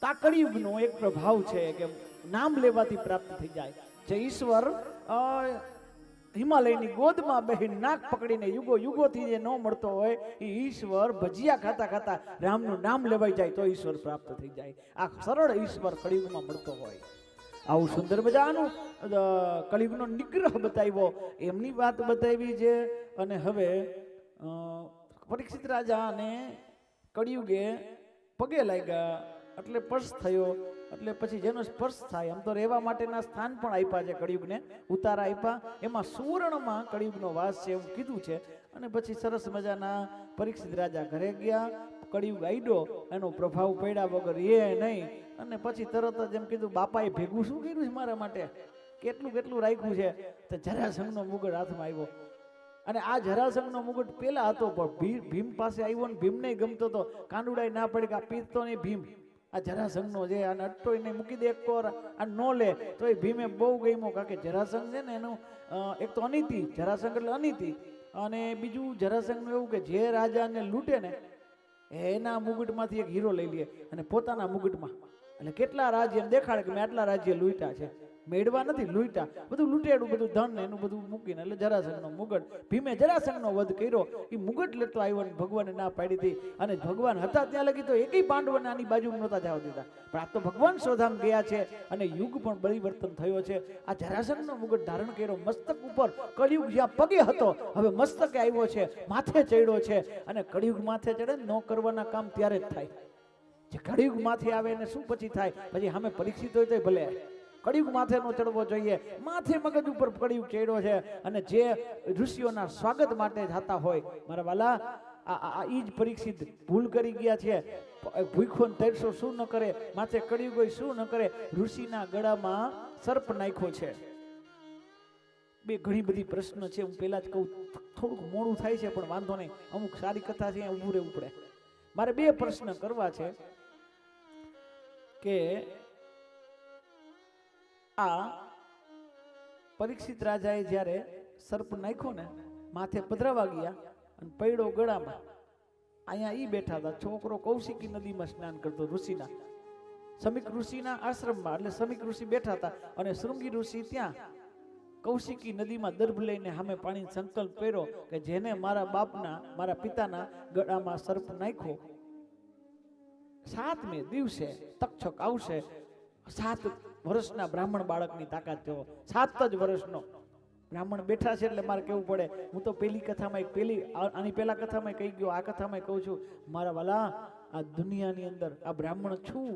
તો આ કળિયુગનો એક પ્રભાવ છે કે નામ લેવાથી પ્રાપ્ત થઈ જાય. જે ઈશ્વર હિમાલયની ગોદમાં બહેન નાક પકડીને યુગો, યુગોથી જે ન મળતો હોય, એ ઈશ્વર ભજીયા ખાતા ખાતા રામનું નામ લેવાઈ જાય તો ઈશ્વર પ્રાપ્ત થઈ જાય. આ સરળ ઈશ્વર કળિયુગમાં મળતો હોય. આવું સુંદર મજાનું કળિયુગનો નિગ્રહ બતાવ્યો. એમની વાત બતાવી છે અને હવે પરીક્ષિત રાજાને કળિયુગે પગે લાગ્યા. એટલે સ્પર્શ થયો. એટલે પછી જેનો સ્પર્શ થાય, આમ તો રહેવા માટેના સ્થાન પણ આપ્યા છે કળિયુગને, ઉતારા આપ્યા. એમાં સુવર્ણમાં કળિયુગનો વાસ છે એવું કીધું છે. અને પછી સરસ મજાના પરીક્ષિત રાજા ઘરે ગયા, કળિયુગ આઈડો એનો પ્રભાવ પડ્યા વગર એ નહીં. અને પછી તરત જ એમ કીધું, બાપાએ ભેગું શું કર્યું છે મારા માટે? કેટલું કેટલું રાખ્યું છે? તો જરાસંઘનો મુગટ હાથમાં આવ્યો. અને આ જરાસંઘનો મુગટ પેલા હતો, પણ ભીમ પાસે આવ્યો ને ભીમને ગમતો હતો કાંડુડાય ના પડે કે આ પીતો નહીં ભીમ. આ જરાસંઘનો છે અને અટ્ટો એને મૂકી દે એક કોર, આ નો લે. તો એ ભીમે બહુ ગમ્યો, કારણ કે જરાસંઘ છે ને એનું એક તો અનીતિ, જરાસંઘ એટલે અનિતિ. અને બીજું જરાસંઘનું એવું કે જે રાજાને લૂંટે ને, એના મુગટમાંથી એક હીરો લઈ લે. અને પોતાના મુગટમાં, એટલે કેટલા રાજ્ય દેખાડે કે મેં આટલા રાજ્ય લૂંટ્યા છે. મેળવા નથી લૂંટા બધું લૂંટેડું, બધું ધન એનું બધું મૂકીને એટલે જરાસંઘનો મુગટ. ભીમે જરાસંઘનો વધ કર્યો. એ મુગટ લેતો આવ્યો અને ભગવાને ના પાડી હતી. અને ભગવાન હતા ત્યાં લગી તો એકેય પાંડવોને આની બાજુ નહોતા જવા દીધા. પણ આ તો ભગવાન શોધામ ગયા છે અને યુગ પણ પરિવર્તન થયો છે. આ જરાસંઘનો મુગટ ધારણ કર્યો. મસ્તક ઉપર કળિયુગ જ્યાં પગે હતો, હવે મસ્તકે આવ્યો છે, માથે ચડ્યો છે. અને કળિયુગ માથે ચડે ન કરવાના કામ ત્યારે જ થાય. જે કળિયુગ માથે આવે એને શું પછી થાય? પછી સામે પરીક્ષિત હોય તો ભલે. કળિયુગ માથે નો ચડવો જોઈએ. માથે મગજ ઉપર કળિયુગ ચડ્યો છે અને જે ઋષિઓના સ્વાગત માટે જતા હોય, મારા વાલા, આ ઈ જ પરીક્ષિત ભૂલ કરી ગયા છે. ભૂખો તરસો શું ન કરે? માથે કળિયુગ શું ન કરે? ઋષિના ગળામાં સર્પ નાખ્યો છે. બે ઘણી બધી પ્રશ્ન છે. હું પહેલા જ કહું, થોડુંક મોડું થાય છે, પણ વાંધો નહીં. અમુક સારી કથા છે ઊભું રહેવું પડે. મારે બે પ્રશ્ન કરવા છે કે આ પરીક્ષિત રાજાએ જ્યારે સર્પ નાખ્યો ને, માથે પધરાવા ગયા અને પૈડો ગળામાં, અહીંયા ઈ બેઠા હતા. છોકરો કૌશિકી નદીમાં સ્નાન કરતો ઋષિના સમીક ઋષિના આશ્રમમાં, એટલે સમીક ઋષિ બેઠા હતા અને શૃંગી ઋષિ ત્યાં કૌશિકી નદીમાં દર્ભ લઈને સામે પાણી સંકલ્પ કર્યો કે જેને મારા બાપના, મારા પિતાના ગળામાં સર્પ નાખ્યો, સાતમે દિવસે તક્ષક આવશે, સાત વર્ષના બ્રાહ્મણ બાળકની તાકાત થયો સાત જ વર્ષનો. બ્રાહ્મણ બેઠા છે એટલે મારે કેવું પડે? હું તો પેલી કથામાં પેલી આની પેલા કથામાં કહી ગયો, આ કથામાં કહું છું, મારા વાલા, આ દુનિયાની અંદર આ બ્રાહ્મણ છું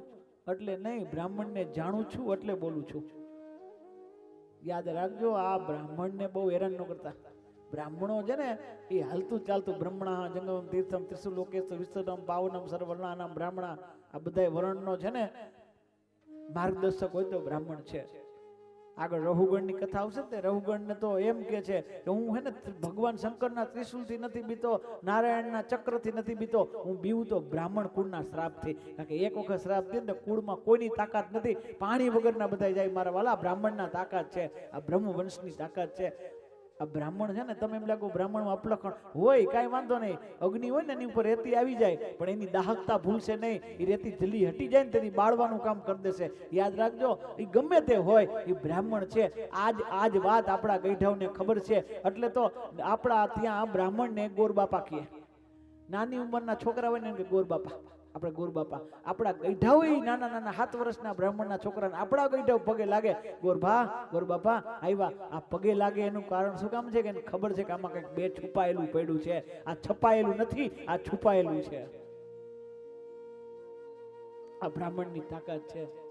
એટલે નહીં, બ્રાહ્મણને જાણું છું એટલે બોલું છું. યાદ રાખજો, આ બ્રાહ્મણને બહુ હેરાન ન કરતા. બ્રાહ્મણો છે ને, એ હાલતું ચાલતું, બ્રહ્મણા જંગમ તીર્થમ ત્રિશુ લોકેશ વિશ્વમ પાવનમ સર્વર્ણાનામ બ્રાહ્મણા, આ બધા વર્ણનો છે ને માર્ગદર્શક હોય તો બ્રાહ્મણ છે. આગળ રહુગણની કથા આવશે ને રહુગણને તો એમ કે છે કે હું હે ને ભગવાન શંકરના ત્રિશુલથી નથી બીતો, નારાયણના ચક્રથી નથી બીતો, હું બીવું તો બ્રાહ્મણ કુળના શ્રાપથી. કારણ કે એક વખત શ્રાપ દે ને કુળમાં કોઈની તાકાત નથી. પાણી વગરના બધા જાય, મારા વાલા બ્રાહ્મણના તાકાત છે. આ બ્રહ્મ વંશની તાકાત છે. આ બ્રાહ્મણ છે ને, તમે એમ લાગો બ્રાહ્મણમાં અપલખણ હોય, કાંઈ વાંધો નહીં. અગ્નિ હોય ને, એની ઉપર રેતી આવી જાય, પણ એની દાહકતા ભૂલશે નહીં. એ રેતી જલ્દી હટી જાય ને તેથી બાળવાનું કામ કરી દેશે. યાદ રાખજો એ ગમે તે હોય એ બ્રાહ્મણ છે. આજ આજ વાત આપણા ગઈઢાઓને ખબર છે. એટલે તો આપણા ત્યાં બ્રાહ્મણને ગોરબાપા કહે. નાની ઉંમરના છોકરા હોય ને ગોર બાપા આપણે ગોરબાપા. આપણા ગઈઢા હોય નાના નાના સાત વર્ષના બ્રાહ્મણના છોકરાને આપણા ગઈઢાઓ પગે લાગે. ગોરભા, ગોરબાપા આવ્યા આ પગે લાગે એનું કારણ શું કામ છે કે ખબર છે કે આમાં કંઈક બે છુપાયેલું પડ્યું છે. આ છપાયેલું નથી, આ છુપાયેલું છે. આ બ્રાહ્મણની તાકાત છે.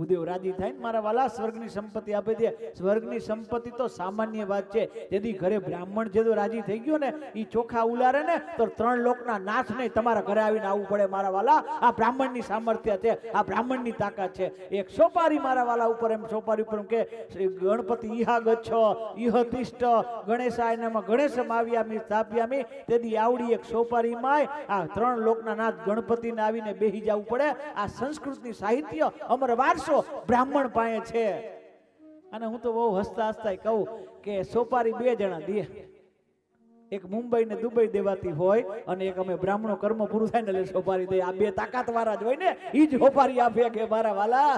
ભૂદેવ રાજી થાય ને મારા વાલા, સ્વર્ગની સંપત્તિ આપી દે સ્વર્ગની સંપત્તિ તો સામાન્ય વાત છે. તેથી ઘરે બ્રાહ્મણ જે તો રાજી થઈ ગયો ને એ ચોખા ઉલારે ને, તો ત્રણ લોકના નાશ નહીં તમારા ઘરે આવીને આવવું પડે મારા વાલા. આ બ્રાહ્મણની સામર્થ્ય છે, આ બ્રાહ્મણની તાકાત છે. એક સોપારી મારા વાલા ઉપર એમ સોપારી ઉપર એમ કે ગણપતિ ઈહા ગચ્છ ઈહ તિષ્ઠ ગણેશાય નમઃ ગણેશમ આવ્યામી સ્થાપ્યામી. તેથી આવડી એક સોપારી માય, આ ત્રણ લોકના નાથ ગણપતિને આવીને બેહી જવું પડે. આ સંસ્કૃતની સાહિત્ય અમર વારસો બ્રાહ્મણ પાસે છે. અને હું તો બહુ હસતા હસતા કહું કે સોપારી બે જણા દે. એક મુંબઈ ને દુબઈ દેવાતી હોય અને એક અમે બ્રાહ્મણો કર્મ પૂરું થાય ને એટલે સોપારી દે. આ બે તાકાત વાળા જ હોય ને એ જ સોપારી આપે કે મારા વાલા.